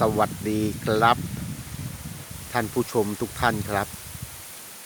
สวัสดีครับ ท่านผู้ชมทุกท่านครับ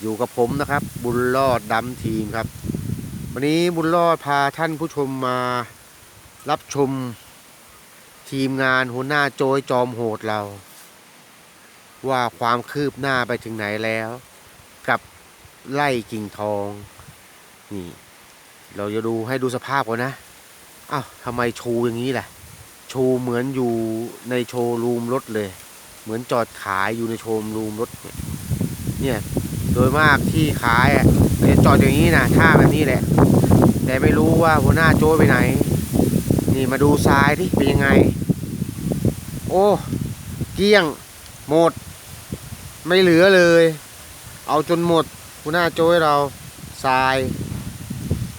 อยู่กับผมนะครับ บุญรอดดำทีมครับ วันนี้บุญรอดพาท่านผู้ชมมารับชม ทีมงานหัวหน้าโจยจอมโหดเรา ว่าความคืบหน้าไปถึงไหนแล้ว กับไล่กิ่งทองนี่ เราจะดูให้ดูสภาพก่อนนะอ้าวทำไมชูอย่างนี้ล่ะ ว์เหมือนอยู่ในโชว์รูมรถเลย เหมือนจอดขายอยู่ในโชว์รูมรถเนี่ยโดยมากที่ขายอะจะจอดอย่างนี้นะท่าแบบนี้แหละ แต่ไม่รู้ว่าหัวหน้าโจ้ไปไหน นี่มาดูทรายที่เป็นยังไง โอ้ เกี้ยง หมด ไม่เหลือเลย เอาจนหมดหัวหน้าโจ้ให้เราทราย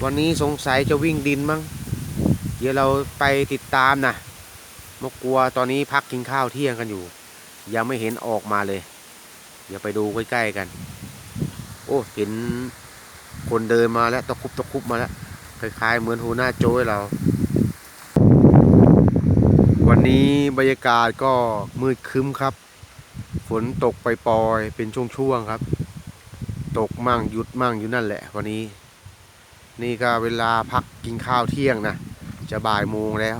วันนี้สงสัยจะวิ่งดินมั้งเดี๋ยวเราไปติดตามนะ มกกลัวตอนนี้พักกินข้าวเที่ยงกันอยู่ ยังไม่เห็นออกมาเลย เดี๋ยวไปดูใกล้ๆกัน โอ้เห็นคนเดินมาแล้วตะคุบตะคุบมาแล้วคล้ายๆเหมือนหัวหน้าโจ้ยเรา วันนี้บรรยากาศก็มืดคึ้มครับ ฝนตกไปปลอยเป็นช่วงๆครับ ตกมั่งหยุดมั่งอยู่นั่นแหละ วันนี้ นี่ก็เวลาพักกินข้าวเที่ยงนะจะบ่ายโมงแล้ว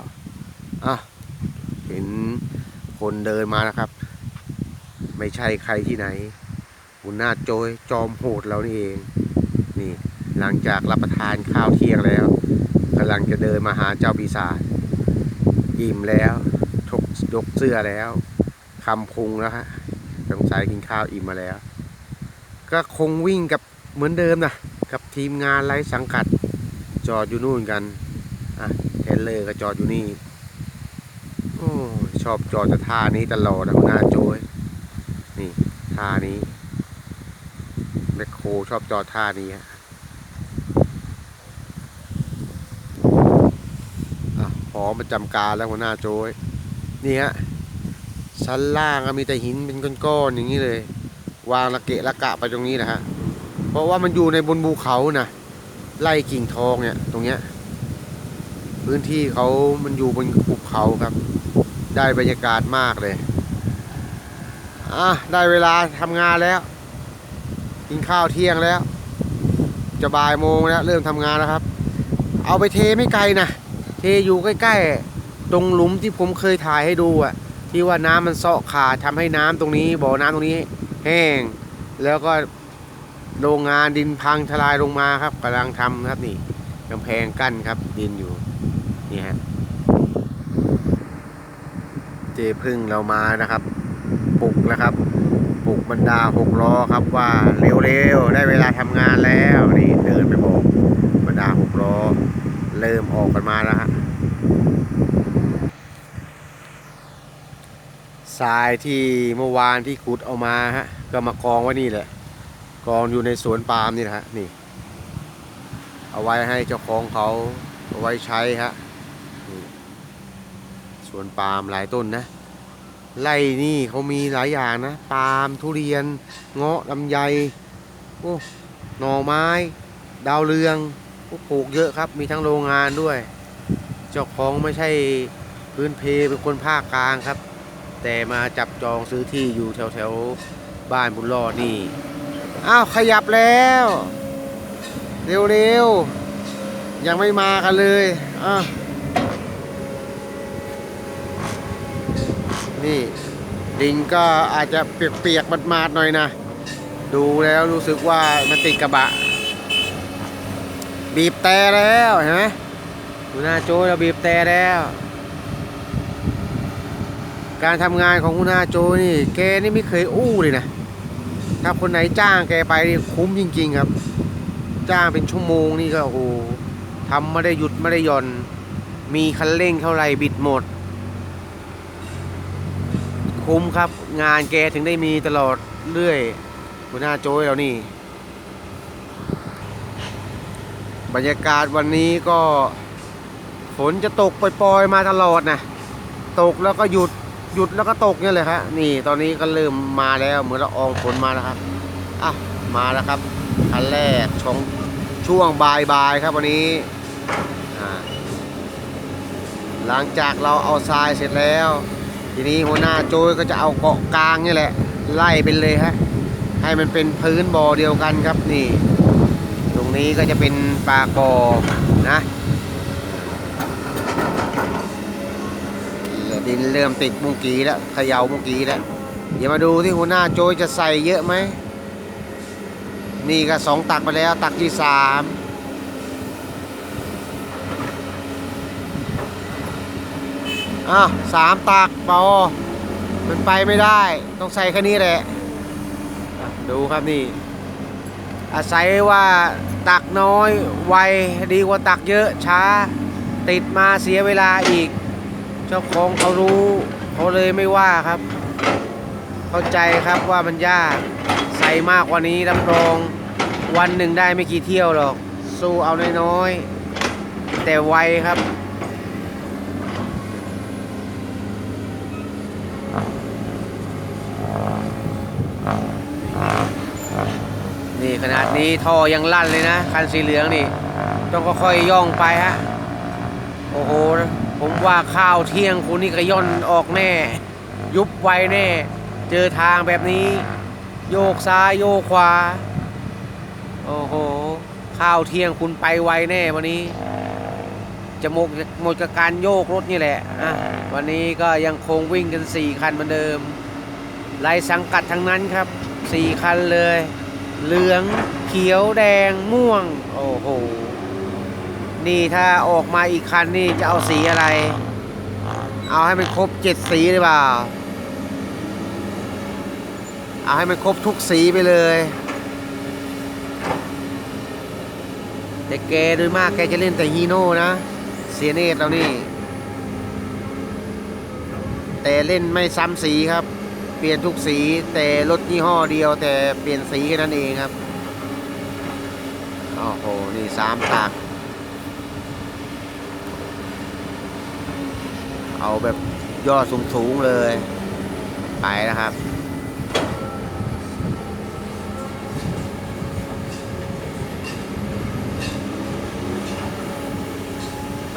อะ เห็นคนเดินมาแล้วครับ ไม่ใช่ใครที่ไหนหัวหน้าโจยจอมโหดเรานี่เอง นี่หลังจากรับประทานข้าวเที่ยงแล้วกำลังจะเดินมาหาเจ้าปีศาจอิ่มแล้วทกยกเสื้อแล้วคำพุงแล้วฮะสงสัยกินข้าวอิ่มมาแล้ว ก็คงวิ่งกับเหมือนเดิมนะกับทีมงานไร้สังกัดจอดอยู่นู่นกันอะเทรลเลอร์ก็จอดอยู่นี่ โอ้ชอบจอดแต่ท่านี้ตลอดนะหน้าโจยนี่ท่านี้แมคโครชอบจอดท่านี้ฮะอะพร้อมประจำการแล้วหัวหน้าโจยนี่ฮะชั้นล่างก็มีแต่หินเป็นก้อนๆอย่างนี้เลย วางระเกะระกะไปตรงนี้นะฮะเพราะว่ามันอยู่ในบนภูเขานะไล่กิ่งทองเนี่ยตรงเนี้ยพื้นที่เขามันอยู่บนภูเขาครับ ได้บรรยากาศมากเลย อะ ได้เวลาทำงานแล้ว กินข้าวเที่ยงแล้ว จะบ่ายโมงแล้ว เริ่มทำงานแล้วครับ เอาไปเทไม่ไกลนะ เทอยู่ใกล้ๆ ตรงหลุมที่ผมเคยถ่ายให้ดูอะที่ว่าน้ำมันเซาะขาดทำให้น้ำตรงนี้บ่อน้ำตรงนี้ แห้ง แล้วก็โรงงานดินพังทลายลงมาครับกำลังทำครับนี่กำแพงกั้นครับดินอยู่ นี่ฮะ เจพึ่งเรามานะครับปลุกแล้วครับปลุกบรรดาหกล้อครับว่าเร็วๆได้เวลาทำงานแล้วนี่เดินไปบอกบรรดาหกล้อเริ่มออกกันมาแล้วฮะทรายที่เมื่อวานที่ขุดเอามาฮะก็มากองไว้นี่แหละกองอยู่ในสวนปาล์มนี่นะฮะนี่ เอาไว้ให้เจ้าของเขาเอาไว้ใช้ฮะ วนปาล์มหลายต้นนะไร่นี่เขามีหลายอย่างนะปาล์มทุเรียน เงาะลำไยโอ้หน่อไม้ ดาวเรืองปลูกเยอะครับ มีทั้งโรงงานด้วย เจ้าของไม่ใช่พื้นเพเป็นคนภาคกลางครับ แต่มาจับจองซื้อที่อยู่แถวแถวบ้านบุญรอดนี่ อ้าว ขยับแล้ว เร็วๆ ยังไม่มากันเลยอะ นี่ดินก็อาจจะเปียกๆมาดๆหน่อยนะ ดูแล้วรู้สึกว่ามันติดกระบะ บีบแต่แล้วเห็นไหมดูหน้าโจ้เราบีบแต่แล้ว การทำงานของคุณอาโจนี่แกนี่ไม่เคยอู้เลยนะ ถ้าคนไหนจ้างแกไปนี่คุ้มจริง ๆ ครับ จ้างเป็นชั่วโมงนี่ก็โอ้โหทำไม่ได้หยุดไม่ได้หย่อน มีคันเร่งเท่าไหร่บิดหมด คุ้มครับ งานแกถึงได้มีตลอดเรื่อยหัวหน้าโจ้ยเรานี่ บรรยากาศวันนี้ก็ฝนจะตกปล่อยๆมาตลอดนะตกแล้วก็หยุดหยุดแล้วก็ตกเนี่ยเลยครับนี่ตอนนี้ก็เริ่มมาแล้วเหมือนละอองฝนมาแล้วครับอะมาแล้วครับคันแรกช่วงช่วงบ่ายบายครับวันนี้หลังจากเราเอาทรายเสร็จแล้ว ทีนี้หัวหน้าโจยก็จะเอาเกาะกลางนี่แหละ ไล่ไปเลยฮะ ให้มันเป็นพื้นบ่อเดียวกันครับนี่ ตรงนี้ก็จะเป็นปลากอนะดินเริ่มติดมุงกีแล้วเขย่ามุงกีแล้วเดี๋ยวมาดูที่หัวหน้าโจยจะใส่เยอะไหม นี่ก็สองตักไปแล้วตักที่สาม อ้าวสามตักเบามันไปไม่ได้ ต้องใส่แค่นี้แหละอะดูครับนี่ อาศัยว่าตักน้อย ไว ดีกว่าตักเยอะช้า ติดมาเสียเวลาอีก เจ้าของเขารู้เขาเลยไม่ว่าครับ เข้าใจครับว่ามันยาก ใส่มากกว่านี้รับรอง วันหนึ่งได้ไม่กี่เที่ยวหรอก สู้เอาน้อยๆแต่ไวครับ นี่ ขนาดนี้ท่อยังลั่นเลยนะ คันสีเหลืองนี่ ต้องค่อยๆย่องไปฮะ โอ้โห ผมว่าข้าวเที่ยงคุณนี่ก็ย่อนออกแน่ ยุบไวแน่ เจอทางแบบนี้ โยกซ้ายโยกขวา โอ้โห ข้าวเที่ยงคุณไปไวแน่วันนี้ จะหมดหมดกับการโยกรถนี่แหละอะวันนี้ก็ยังคงวิ่งกัน 4 คันเหมือนเดิมไล่สังกัดทั้งนั้นครับ 4 คันเลย เหลืองเขียวแดงม่วง โอ้โห นี่ถ้าออกมาอีกคันนี่จะเอาสีอะไร เอาให้มันครบเจ็ดสีหรือเปล่า เอาให้มันครบทุกสีไปเลย แต่แกโดยมากแกจะเล่นแต่ฮีโน่นะ เสียเนตเรานี่ แต่เล่นไม่ซ้ำสีครับ ปลี่ยนทุกสีแต่รถยี่ห้อเดียวแต่เปลี่ยนสีแค่นั้นเองครับโอ้โห นี่สามตักเอาแบบยอดสูงๆเลย ไปนะครับ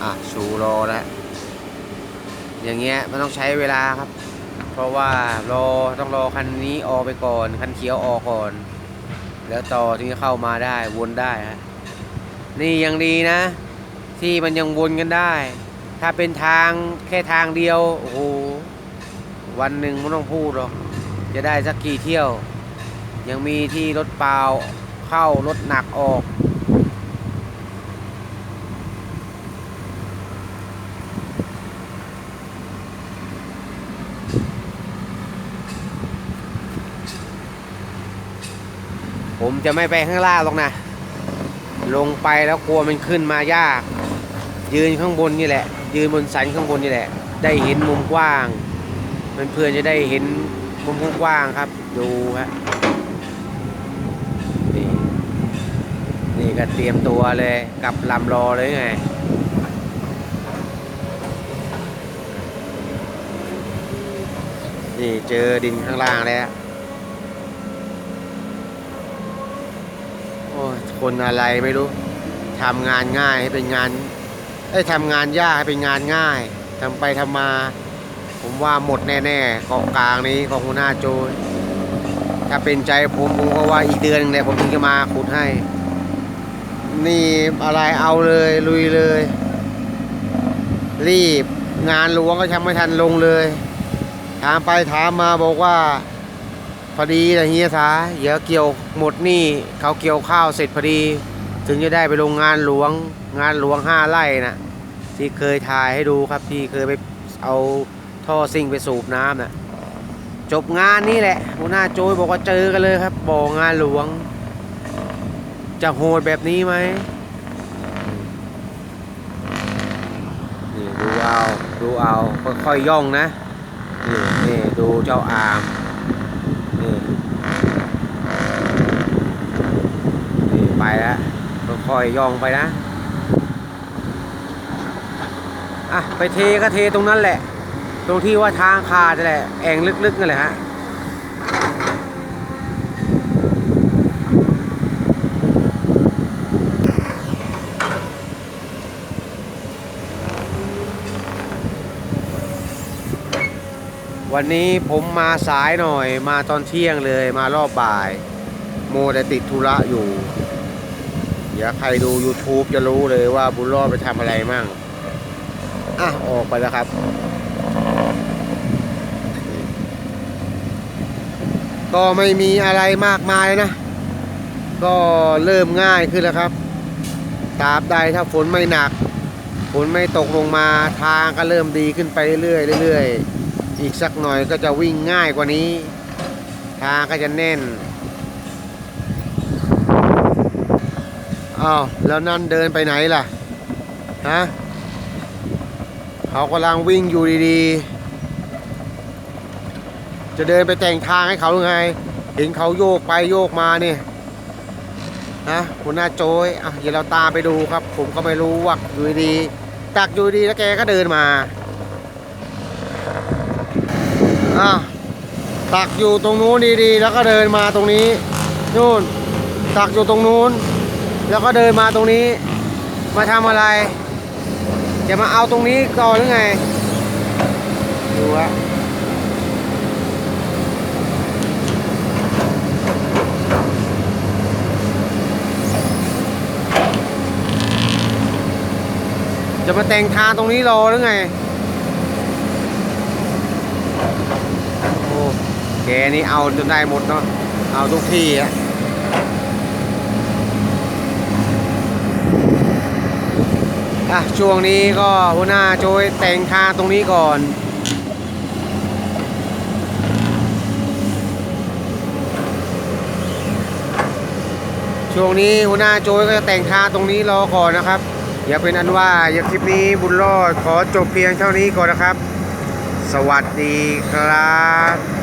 อะชูรอแล้วอย่างเงี้ยมันต้องใช้เวลาครับ เพราะว่ารอต้องรอคันนี้ออกไปก่อน คันเขียวออกก่อน แล้วต่อถึงจะเข้ามาได้วนได้ฮะนี่ยังดีนะ ที่มันยังวนกันได้ ถ้าเป็นทางแค่ทางเดียวโอ้โหวันหนึ่งไม่ต้องพูดหรอกจะได้สักกี่เที่ยว ยังมีที่รถเปล่าเข้ารถหนักออก ผมจะไม่ไปข้างล่างหรอกนะ ลงไปแล้วกลัวมันขึ้นมายาก ยืนข้างบนนี่แหละ ยืนบนสันข้างบนนี่แหละ ได้เห็นมุมกว้างเพื่อนๆจะได้เห็นมุมกว้างครับ ดูฮะนี่นี่ก็เตรียมตัวเลยกับลำรอเลยไงนี่เจอดินข้างล่างแล้ว โอ้ย คนอะไรไม่รู้ทำงานง่ายให้เป็นงานเอ้ทำงานยากให้เป็นงานง่ายทำไปทำมา ผมว่าหมดแน่ๆเกาะกลางนี้ของหัวหน้าโจยถ้าเป็นใจผมผมก็ว่าอีกเดือนหนึงเนี่ยผมถึงจะมาขุดให้ นี่อะไรเอาเลยลุยเลย รีบงานหลวงก็ยังไม่ทันลงเลยถามไปถามมาบอกว่า พอดีนะเฮียสาเดี๋ยวเกี่ยวหมดนี่เขาเกี่ยวข้าวเสร็จพอดี ถึงจะได้ไปลงงานหลวงงานหลวงห้าไร่นะที่เคยถ่ายให้ดูครับที่เคยไปเอาท่อซิ่งไปสูบน้ำนะ่ะจบงานนี่แหละหัวหน้าโจยบอกว่าเจอกันเลยครับบ่องานหลวง จะโหดแบบนี้ไหมนี่ดูเอา ดูเอาค่อยๆย่องนะนี่นี่ดูเจ้าอาม นี่นี่ ไปแล้วค่อยย่องไปนะอะไปเทก็เทตรงนั้นแหละ ตรงที่ว่าทางขาดนั่นแหละแอ่งลึกๆนั่นแหละฮะวันนี้ผมมาสายหน่อยมาตอนเที่ยงเลยมารอบบ่าย โมแต่ติดธุระอยู่ ดี๋ยวใครดู YouTube จะรู้เลยว่าบุญรอดไปทำอะไรมั่ง อะ ออกไปแล้วครับ ก็ไม่มีอะไรมากมายนะ ก็เริ่มง่ายขึ้นแล้วครับตราบใดถ้าฝนไม่หนัก ฝนไม่ตกลงมาทางก็เริ่มดีขึ้นไปเรื่อยๆเรื่อยๆอีกสักหน่อยก็จะวิ่งง่ายกว่านี้ ทางก็จะแน่น อ้าวแล้วนั่นเดินไปไหนล่ะฮะเขากำลังวิ่งอยู่ดีๆ จะเดินไปแต่งทางให้เขาหรือไง เห็นเขาโยกไปโยกมาเนี่ยฮะหัวหน้าโจยอะเดี๋ยวเราตามไปดูครับ ผมก็ไม่รู้ว่าอยู่ดีตักอยู่ดีแล้วแกก็เดินมาอะตักอยู่ตรงนู้นดีๆ แล้วก็เดินมาตรงนี้นู่นตักอยู่ตรงนู้น แล้วก็เดินมาตรงนี้ มาทำอะไร จะมาเอาตรงนี้ก่อนหรือไง ดูวะจะมาแต่งทางตรงนี้รอหรือไง โอ้แกนี่เอาจนได้หมดเนาะ เอาทุกที่อะ อะช่วงนี้ก็หัวหน้าโจยแต่งทางตรงนี้ก่อนช่วงนี้หัวหน้าโจยก็จะแต่งทางตรงนี้รอก่อนนะครับอย่าเป็นอันว่าอย่าคลิปนี้บุญรอดขอจบเพียงเท่านี้ก่อนนะครับ สวัสดีครับ